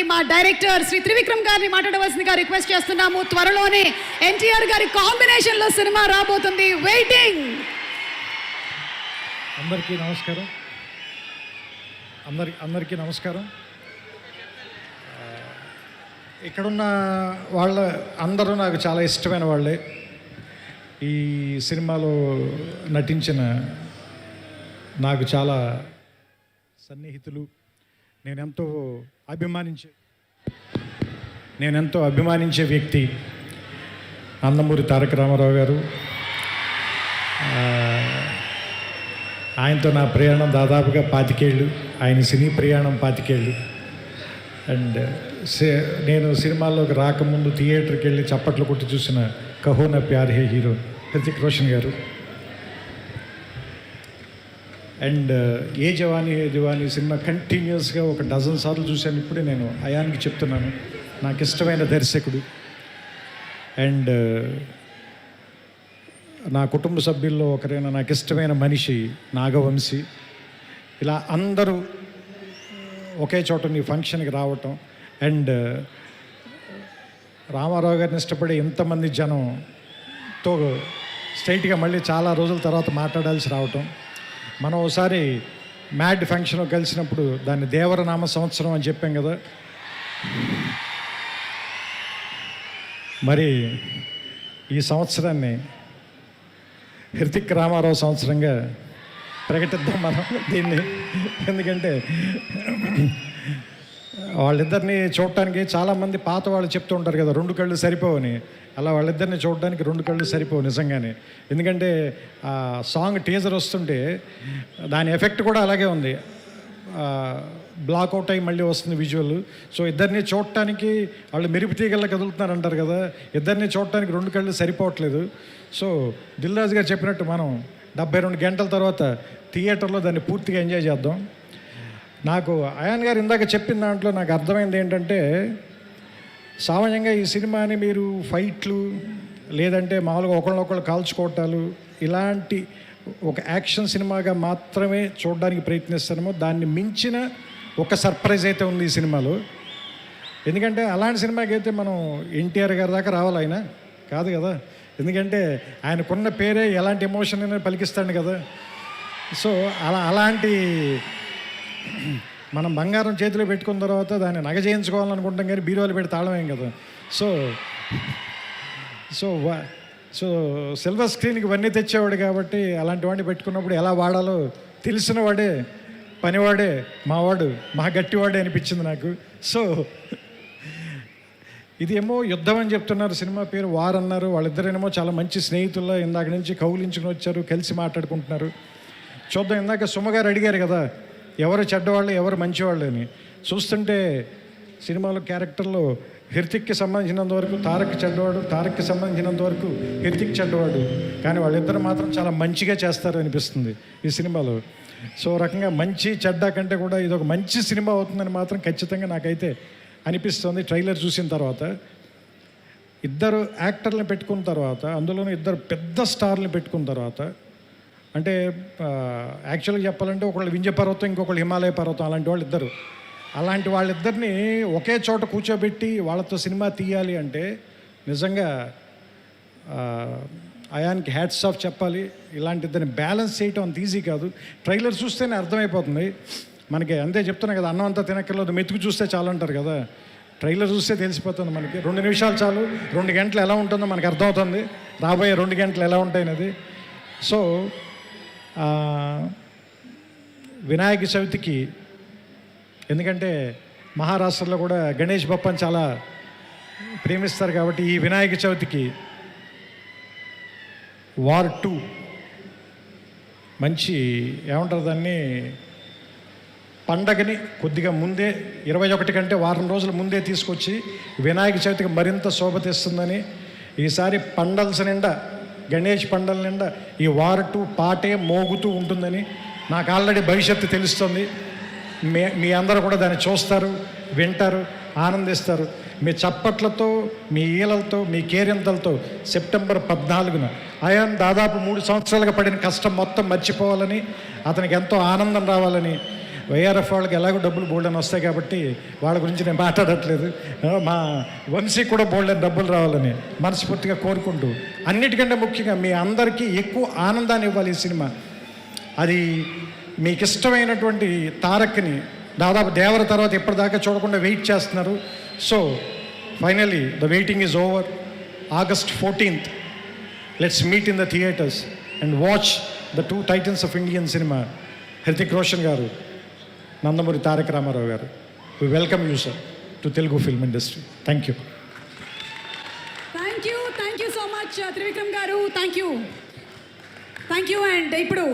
మా డైరెక్టర్ శ్రీ త్రివిక్రమ్ గారిని మాట్లాడవలసిందిగా రిక్వెస్ట్ చేస్తున్నాము. త్వరలోనే ఎన్టీఆర్ గారి కాంబినేషన్లో సినిమా రాబోతుంది. వెయిటింగ్ అందరికీ నమస్కారం. అందరి అందరికీ నమస్కారం. ఇక్కడున్న వాళ్ళ అందరూ నాకు చాలా ఇష్టమైన వాళ్ళే. ఈ సినిమాలో నటించిన నాకు చాలా సన్నిహితులు. నేనెంతో అభిమానించే నేనెంతో అభిమానించే వ్యక్తి నందమూరి తారక రామారావు గారు. ఆయనతో నా ప్రయాణం దాదాపుగా పాతికేళ్ళు. ఆయన సినీ ప్రయాణం పాతికేళ్ళు. అండ్ సి- నేను సినిమాల్లోకి రాకముందు థియేటర్కి వెళ్ళి చప్పట్లు కొట్టి చూసిన కహోనా ప్యార్ హే హీరో హృతిక్ రోషన్ గారు. అండ్ ఏ జవానీ ఏ జవానీ సినిమా కంటిన్యూస్గా ఒక డజన్ సార్లు చూశాను. ఇప్పుడే నేను అయానికి చెప్తున్నాను. నాకు ఇష్టమైన దర్శకుడు. అండ్ నా కుటుంబ సభ్యుల్లో ఒకరైన నాకు ఇష్టమైన మనిషి నాగవంశి. ఇలా అందరూ ఒకే చోట నీ ఫంక్షన్కి రావటం. అండ్ రామారావు గారిని ఇష్టపడే ఎంతమంది జనంతో స్ట్రైట్గా మళ్ళీ చాలా రోజుల తర్వాత మాట్లాడాల్సి రావటం. మనం ఒకసారి మ్యాడ్ ఫంక్షన్ కలిసినప్పుడు దాన్ని దేవరనామ సంవత్సరం అని చెప్పాం కదా. మరి ఈ సంవత్సరాన్ని హృతిక్ రామారావు సంవత్సరంగా ప్రకటిద్దాం మనం దీన్ని. ఎందుకంటే వాళ్ళిద్దరిని చూడటానికి చాలామంది పాత వాళ్ళు చెప్తూ ఉంటారు కదా రెండు కళ్ళు సరిపోవని. అలా వాళ్ళిద్దరిని చూడడానికి రెండు కళ్ళు సరిపోవు నిజంగానే. ఎందుకంటే ఆ సాంగ్ టీజర్ వస్తుంటే దాని ఎఫెక్ట్ కూడా అలాగే ఉంది. బ్లాక్ అవుట్ అయ్యి మళ్ళీ వస్తుంది విజువల్. సో ఇద్దరిని చూడటానికి వాళ్ళు మెరుపు తీగల్లా కదులుతున్నారు అంటారు కదా ఇద్దరిని చూడటానికి రెండు కళ్ళు సరిపోవట్లేదు. సో దిల్రాజు గారు చెప్పినట్టు మనం డెబ్బై రెండు గంటల తర్వాత థియేటర్లో దాన్ని పూర్తిగా ఎంజాయ్ చేద్దాం. నాకు అయాన్ గారు ఇందాక చెప్పిన దాంట్లో నాకు అర్థమైంది ఏంటంటే సామాన్యంగా ఈ సినిమాని మీరు ఫైట్లు లేదంటే మామూలుగా ఒకళ్ళొకళ్ళు కాల్చుకోవటాలు ఇలాంటి ఒక యాక్షన్ సినిమాగా మాత్రమే చూడడానికి ప్రయత్నిస్తామో దాన్ని మించిన ఒక సర్ప్రైజ్ అయితే ఉంది ఈ సినిమాలో. ఎందుకంటే అలాంటి సినిమాకి అయితే మనం ఎన్టీఆర్ గారి దాకా రావాలి ఆయన. కాదు కదా. ఎందుకంటే ఆయనకున్న పేరే ఎలాంటి ఎమోషన్ అయినా పలికిస్తాడు కదా. సో అలా అలాంటి మనం బంగారం చేతిలో పెట్టుకున్న తర్వాత దాన్ని నగ చేయించుకోవాలనుకుంటాం కానీ బీరువాలు పెట్టి తాళమేం కదా? సో సో వా- సో సిల్వర్ స్క్రీన్కి ఇవన్నీ తెచ్చేవాడు కాబట్టి అలాంటి వాడిని పెట్టుకున్నప్పుడు ఎలా వాడాలో తెలిసిన వాడే పనివాడే మావాడు మా గట్టివాడే అనిపించింది నాకు. సో ఇది ఏమో యుద్ధం అని చెప్తున్నారు సినిమా పేరు వార్ అన్నారు. వాళ్ళిద్దరేమో చాలా మంచి స్నేహితుల్లో ఇందాక నుంచి కౌలించుకుని వచ్చారు కలిసి మాట్లాడుకుంటున్నారు. చూద్దాం ఇందాక సుమగారు అడిగారు కదా ఎవరు చెడ్డవాళ్ళు ఎవరు మంచివాళ్ళు అని. చూస్తుంటే సినిమాలో క్యారెక్టర్లో హృతిక్కి సంబంధించినంత వరకు తారక్ చెడ్డవాడు తారక్కి సంబంధించినంత వరకు హృతిక్ చెడ్డవాడు. కానీ వాళ్ళిద్దరు మాత్రం చాలా మంచిగా చేస్తారు అనిపిస్తుంది ఈ సినిమాలో. సో రకంగా మంచి చెడ్డ కంటే కూడా ఇది ఒక మంచి సినిమా అవుతుందని మాత్రం ఖచ్చితంగా నాకైతే అనిపిస్తుంది ట్రైలర్ చూసిన తర్వాత. ఇద్దరు యాక్టర్లను పెట్టుకున్న తర్వాత అందులోనూ ఇద్దరు పెద్ద స్టార్లు పెట్టుకున్న తర్వాత అంటే యాక్చువల్గా చెప్పాలంటే ఒకళ్ళు వింజ పర్వతం ఇంకొకళ్ళు హిమాలయ పర్వతం అలాంటి వాళ్ళు ఇద్దరు. అలాంటి వాళ్ళిద్దరిని ఒకే చోట కూర్చోబెట్టి వాళ్ళతో సినిమా తీయాలి అంటే నిజంగా అయానికి హ్యాట్స్ ఆఫ్ చెప్పాలి. ఇలాంటి ఇద్దరిని బ్యాలెన్స్ చేయటం అంత ఈజీ కాదు. ట్రైలర్ చూస్తేనే అర్థమైపోతుంది. మనకి అంతే చెప్తున్నా కదా అన్నం అంతా తినక్కర్లేదు మెతుకు చూస్తే చాలు అంటారు కదా. ట్రైలర్ చూస్తే తెలిసిపోతుంది మనకి. రెండు నిమిషాలు చాలు. రెండు గంటలు ఎలా ఉంటుందో మనకు అర్థమవుతుంది. రాబోయే రెండు గంటలు ఎలా ఉంటాయనేది. సో వినాయక చవితికి ఎందుకంటే మహారాష్ట్రలో కూడా గణేష్ బప్పని చాలా ప్రేమిస్తారు కాబట్టి ఈ వినాయక చవితికి వార్ టూ మంచి ఏమంటారు దాన్ని పండగని కొద్దిగా ముందే ఇరవై ఒకటి కంటే వారం రోజుల ముందే తీసుకొచ్చి వినాయక చవితికి మరింత శోభ తెస్తుందని ఈసారి పండల్స్ నిండా గణేష్ పండల నిండా ఈ వారటు పాటే మోగుతూ ఉంటుందని నాకు ఆల్రెడీ భవిష్యత్తు తెలుస్తుంది. మీ మీ అందరూ కూడా దాన్ని చూస్తారు వింటారు ఆనందిస్తారు. మీ చప్పట్లతో మీ ఈలలతో మీ కేరింతలతో సెప్టెంబర్ పద్నాలుగున అయాన్ దాదాపు మూడు సంవత్సరాలుగా పడిన కష్టం మొత్తం మర్చిపోవాలని అతనికి ఎంతో ఆనందం రావాలని వైఆర్ఎఫ్ వాళ్ళకి ఎలాగో డబ్బులు బోల్డెన్ వస్తాయి కాబట్టి వాళ్ళ గురించి నేను మాట్లాడట్లేదు. మా వంశీ కూడా బోల్డెన్ డబ్బులు రావాలని మనస్ఫూర్తిగా కోరుకుంటూ అన్నిటికంటే ముఖ్యంగా మీ అందరికీ ఎక్కువ ఆనందాన్ని ఇవ్వాలి ఈ సినిమా. అది మీకు ఇష్టమైనటువంటి తారక్ని దాదాపు దేవర తర్వాత ఇప్పటిదాకా చూడకుండా వెయిట్ చేస్తున్నారు. So finally the waiting is over August fourteenth let's meet in the theatres and watch the two titans of Indian cinema Hrithik Roshan garu. Nandamuri Taraka Rama Rao garu. We welcome you sir to Telugu film industry thank you thank you thank you so much Trivikram garu. Thank you thank you and ఇప్పుడు